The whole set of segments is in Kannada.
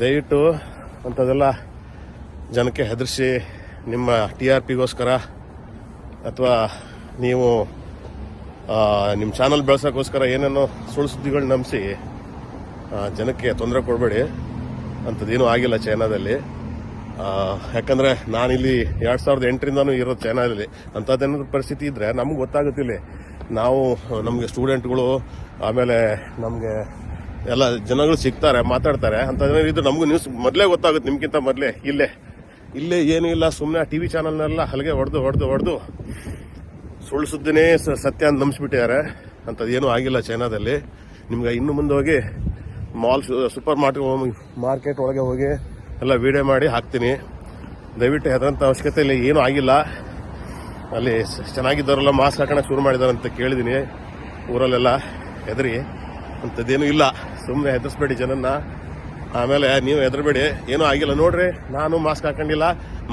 ದಯವಿಟ್ಟು ಅಂಥದ್ದೆಲ್ಲ ಜನಕ್ಕೆ ಹೆದರಿಸಿ ನಿಮ್ಮ ಟಿ ಆರ್ ಪಿಗೋಸ್ಕರ ಅಥವಾ ನೀವು ನಿಮ್ಮ ಚಾನಲ್ ಬೆಳೆಸೋಕ್ಕೋಸ್ಕರ ಏನೇನೋ ಸುಳ್ಳು ಸುದ್ದಿಗಳು ನಂಬಿಸಿ ಜನಕ್ಕೆ ತೊಂದರೆ ಕೊಡಬೇಡಿ. ಅಂಥದ್ದೇನೂ ಆಗಿಲ್ಲ ಚೈನಾದಲ್ಲಿ. ಯಾಕಂದರೆ ಯಾಕಂದ್ರೆ ನಾನಿಲ್ಲಿ ಎರಡು ಸಾವಿರದ ಎಂಟರಿಂದನೂ ಇರೋದು ಚೈನಾದಲ್ಲಿ ಅಂಥದ್ದೇನಾದ್ರು ಪರಿಸ್ಥಿತಿ ಇದ್ದರೆ ನಮ್ಗೆ ಗೊತ್ತಾಗುತ್ತಿಲ್ಲ. ನಾವು, ನಮಗೆ ಸ್ಟೂಡೆಂಟ್ಗಳು, ಆಮೇಲೆ ನಮಗೆ ಎಲ್ಲ ಜನಗಳು ಸಿಗ್ತಾರೆ, ಮಾತಾಡ್ತಾರೆ. ಅಂತ ಇದು ನಮಗೂ ನ್ಯೂಸ್ ಮೊದಲೇ ಗೊತ್ತಾಗುತ್ತೆ ನಿಮ್ಗಿಂತ ಮೊದಲೇ, ಇಲ್ಲೇ. ಇಲ್ಲೇ ಏನೂ ಇಲ್ಲ ಸುಮ್ಮನೆ ಟಿ ವಿ ಚಾನಲ್ನೆಲ್ಲ ಹಲಗೆ ಹೊಡೆದು ಹೊಡೆದು ಹೊಡೆದು ಸುಳ್ಳು ಸುದ್ದಿನೇ ಸತ್ಯ ಅಂತ ನಂಬಿಸ್ಬಿಟ್ಟಿದ್ದಾರೆ. ಅಂಥದ್ದು ಏನೂ ಆಗಿಲ್ಲ ಚೈನಾದಲ್ಲಿ. ನಿಮ್ಗೆ ಇನ್ನು ಮುಂದೆ ಹೋಗಿ ಮಾಲ್ ಸೂಪರ್ ಮಾರ್ಕೆಟ್ ಮಾರ್ಕೆಟ್ ಒಳಗೆ ಹೋಗಿ ಎಲ್ಲ ವೀಡಿಯೋ ಮಾಡಿ ಹಾಕ್ತೀನಿ. ದಯವಿಟ್ಟು ಹೆದರಂತ ಅವಶ್ಯಕತೆ ಇಲ್ಲ, ಏನೂ ಆಗಿಲ್ಲ. ಅಲ್ಲಿ ಚೆನ್ನಾಗಿದ್ದವರೆಲ್ಲ ಮಾಸ್ಕ್ ಹಾಕೋಣ ಶುರು ಮಾಡಿದಾರಂತ ಕೇಳಿದ್ದೀನಿ. ಊರಲ್ಲೆಲ್ಲ ಹೆದರಿ, ಅಂಥದ್ದೇನೂ ಇಲ್ಲ. ಸುಮ್ಮನೆ ಹೆದರ್ಸ್ಬೇಡಿ ಜನನ್ನ. ಆಮೇಲೆ ನೀವು ಹೆದರ್ಬೇಡಿ. ಏನೂ ಆಗಿಲ್ಲ. ನೋಡ್ರಿ, ನಾನು ಮಾಸ್ಕ್ ಹಾಕೊಂಡಿಲ್ಲ.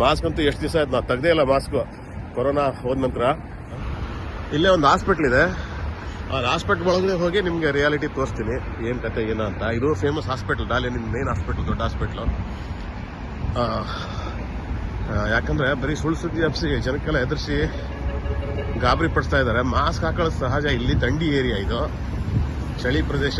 ಮಾಸ್ಕ್ ಅಂತೂ ಎಷ್ಟು ದಿವಸ ಆಯ್ತು? ನಾವು ತೆಗ್ದೇ ಇಲ್ಲ ಮಾಸ್ಕ್. ಕೊರೋನಾ ಹೋದ ನಂತರ. ಇಲ್ಲೇ ಒಂದು ಹಾಸ್ಪಿಟ್ಲ್ ಇದೆ. ಆ ಹಾಸ್ಪಿಟ್ಲ್ ಒಳಗಡೆ ಹೋಗಿ ನಿಮಗೆ ರಿಯಾಲಿಟಿ ತೋರಿಸ್ತೀನಿ. ಏನು ಕತೆ, ಏನು ಅಂತ. ಇದು ಫೇಮಸ್ ಹಾಸ್ಪಿಟ್ಲ್ ಡಾಲಿ ನಿಮ್ ಮೇನ್ ಹಾಸ್ಪಿಟ್ಲ್ ದೊಡ್ಡ ಹಾಸ್ಪಿಟ್ಲು ಯಾಕಂದ್ರೆ ಬರೀ ಸುಳ್ಳು ಸುದ್ದಿ ಹಬ್ಸಿ ಜನಕ್ಕೆಲ್ಲ ಎದುರಿಸಿ ಗಾಬರಿ ಪಡಿಸ್ತಾ ಇದ್ದಾರೆ ಮಾಸ್ಕ್ ಹಾಕೊಳ್ಳೋದು ಸಹಜ. ಇಲ್ಲಿ ದಂಡಿ ಏರಿಯಾ ಇದು. ಚಳಿ ಪ್ರದೇಶ.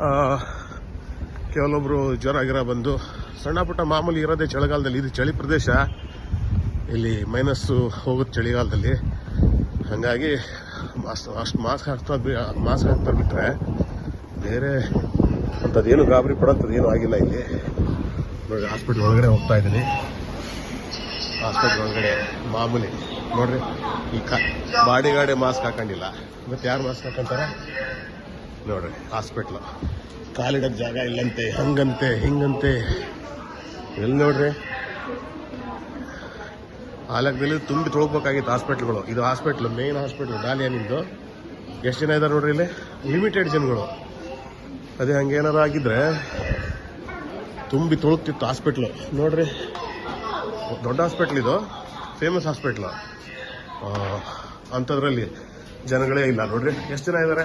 ಆ, ಕೆಲವೊಬ್ರು ಜ್ವರ ಗಿರ ಬಂದು ಸಣ್ಣ ಪುಟ್ಟ ಮಾಮೂಲಿ ಇರೋದೇ ಚಳಿಗಾಲದಲ್ಲಿ. ಇದು ಚಳಿ ಪ್ರದೇಶ. ಇಲ್ಲಿ ಮೈನಸ್ಸು ಹೋಗುತ್ತೆ ಚಳಿಗಾಲದಲ್ಲಿ. ಹಾಗಾಗಿ ಮಾಸ್ ಅಷ್ಟು ಮಾಸ್ಕ್ ಹಾಕ್ತಾ ಮಾಸ್ಕ್ ಹಾಕ್ತಾ ಬಿಟ್ಟರೆ ಬೇರೆ ಅಂಥದ್ದೇನು ಗಾಬರಿ ಪಡೋಂಥದ್ದೇನು ಆಗಿಲ್ಲ ಇಲ್ಲಿ. ನೋಡಿ ಹಾಸ್ಪಿಟ್ಲ್ ಒಳಗಡೆ ಹೋಗ್ತಾ ಇದ್ದೀನಿ. ಹಾಸ್ಪಿಟ್ಲ್ ಒಳಗಡೆ ಮಾಮೂಲಿ ನೋಡ್ರಿ ಈ ಕಾ ಮಾಸ್ಕ್ ಹಾಕೊಂಡಿಲ್ಲ. ಮತ್ತೆ ಯಾರು ಮಾಸ್ಕ್ ಹಾಕೊಂತಾರೆ? ನೋಡ್ರಿ ಹಾಸ್ಪಿಟ್ಲು ಕಾಲಿಡಕ್ ಜಾಗ ಇಲ್ಲಂತೆ ಹಂಗಂತೆ ಹಿಂಗಂತೆ. ಎಲ್ಲಿ ನೋಡ್ರಿ? ಆಲಕದಲ್ಲಿ ತುಂಬಿ ತೊಳ್ಬೇಕಾಗಿತ್ತು ಹಾಸ್ಪಿಟ್ಲ್ಗಳು ಇದು ಹಾಸ್ಪಿಟ್ಲು ಮೇನ್ ಹಾಸ್ಪಿಟ್ಲ್ ಡಾಲಿಯನಿಂದು ಎಷ್ಟು ಜನ ಇದ್ದಾರೆ ನೋಡ್ರಿ ಇಲ್ಲಿ? ಲಿಮಿಟೆಡ್ ಜನಗಳು. ಅದೇ ಹಂಗೇನಾರು ಆಗಿದ್ರೆ ತುಂಬಿ ತೊಳ್ತಿತ್ತು ಹಾಸ್ಪಿಟ್ಲು ನೋಡ್ರಿ ದೊಡ್ಡ ಹಾಸ್ಪಿಟ್ಲ್ ಇದು ಫೇಮಸ್ ಹಾಸ್ಪಿಟ್ಲು ಅಂಥದ್ರಲ್ಲಿ ಜನಗಳೇ ಇಲ್ಲ ನೋಡ್ರಿ. ಎಷ್ಟು ಜನ ಇದ್ದಾರೆ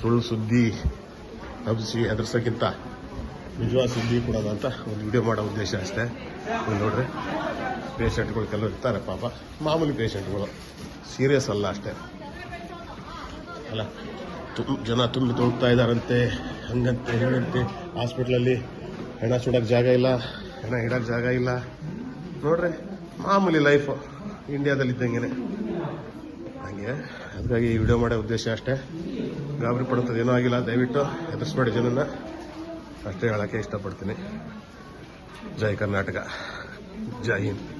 ಸುಳ್ಳು ಸುದ್ದಿ ಹಬ್ಬಿಸಿ ಹೆದರ್ಸೋಕ್ಕಿಂತ ನಿಜವಾದ ಸುದ್ದಿ ಕೊಡೋದು ಅಂತ ಒಂದು ವಿಡಿಯೋ ಮಾಡೋ ಉದ್ದೇಶ ಅಷ್ಟೇ. ನೋಡ್ರಿ ಪೇಷಂಟ್ಗಳು ಕೆಲವರು ಇರ್ತಾರೆ ಪಾಪ. ಮಾಮೂಲಿ ಪೇಷಂಟ್ಗಳು ಸೀರಿಯಸ್ ಅಲ್ಲ ಅಷ್ಟೇ. ಅಲ್ಲ ತುಂಬ ಜನ ತುಂಬಿ ತೊಳ್ತಾ ಇದ್ದಾರಂತೆ, ಹಂಗಂತೆ, ಹಿಂಗಂತೆ. ಹಾಸ್ಪಿಟ್ಲಲ್ಲಿ ಹೆಣ ಸುಡೋಕ್ಕೆ ಜಾಗ ಇಲ್ಲ, ಹೆಣ ಇಡೋಕ್ಕೆ ಜಾಗ ಇಲ್ಲ. ನೋಡ್ರಿ, ಮಾಮೂಲಿ ಲೈಫು ಇಂಡಿಯಾದಲ್ಲಿ ಇದ್ದಂಗೆ ಹಾಗೆ ಅದಕ್ಕಾಗಿ ಈ ವಿಡಿಯೋ ಮಾಡೋ ಉದ್ದೇಶ ಅಷ್ಟೇ. ಗಾಬರಿ ಪಡುತ್ತದೆ ಏನೂ ಆಗಿಲ್ಲ. ದಯವಿಟ್ಟು ಎದುರಿಸ್ಬೇಡಿ ಜನನ್ನ ಅಷ್ಟೇ ಹೇಳೋಕ್ಕೆ ಇಷ್ಟಪಡ್ತೀನಿ. ಜೈ ಕರ್ನಾಟಕ. ಜೈ ಹಿಂದ್.